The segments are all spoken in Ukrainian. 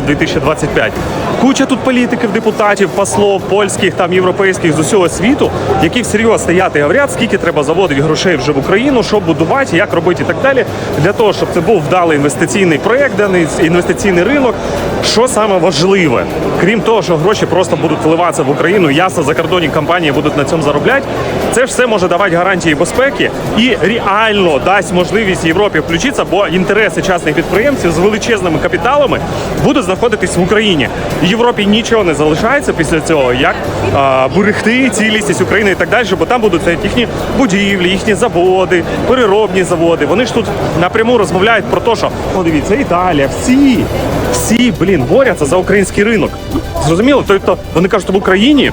Rebuild 2025. Куча тут політиків, депутатів, послов, польських там європейських з усього світу, які всерйоз стоять і говорять, скільки треба заводити грошей вже в Україну, що будувати, як робити і так далі, для того, щоб це був вдалий інвестиційний проект, даний інвестиційний ринок. Що саме важливе, крім того, що гроші просто будуть вливатися в Україну, ясно, закордонні компанії будуть на цьому заробляти. Це ж все може давати гарантії безпеки і реально дасть можливість Європі включитися, бо інтереси частних підприємців з величезними капіталами будуть знаходитись в Україні. Європі нічого не залишається після цього, як а, берегти цілісність України і так далі, бо там будуть їхні будівлі, їхні заводи, переробні заводи. Вони ж тут напряму розмовляють про те, що о, дивіться, Італія, всі, всі, блін, борються за український ринок. Зрозуміло? Тобто вони кажуть, в Україні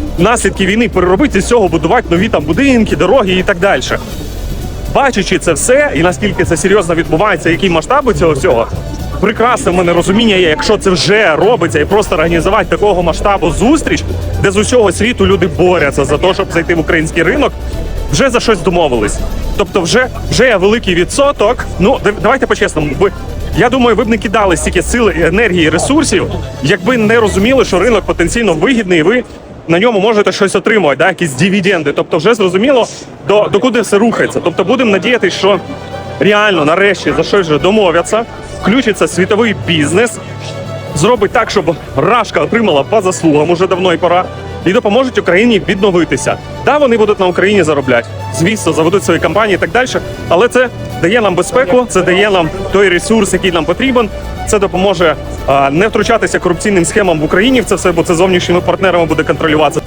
наслідки війни переробити з цього будувати нові там будинки, дороги і так далі. Бачачи це все, і наскільки це серйозно відбувається, які масштаби цього всього, прекрасне в мене розуміння є, якщо це вже робиться, і просто організувати такого масштабу зустріч, де з усього світу люди борються за те, щоб зайти в український ринок, вже за щось домовились. Тобто, вже вже є великий відсоток. Ну давайте по-чесному. Ви я думаю, ви б не кидали стільки сили, енергії, ресурсів, якби не розуміли, що ринок потенційно вигідний, і ви на ньому можете щось отримувати, да, якісь дивіденди. Тобто, вже зрозуміло, до, до куди все рухається. Тобто, будемо надіятися, що реально нарешті за щось вже домовляться, включиться світовий бізнес, зробить так, щоб Рашка отримала по заслугам уже давно і пора. І допоможуть Україні відновитися. Да, вони будуть на Україні заробляти. Звісно, заведуть свої компанії і так далі. Але це дає нам безпеку, це дає нам той ресурс, який нам потрібен. Це допоможе не втручатися корупційним схемам в Україні в це все, бо це зовнішніми партнерами буде контролюватися.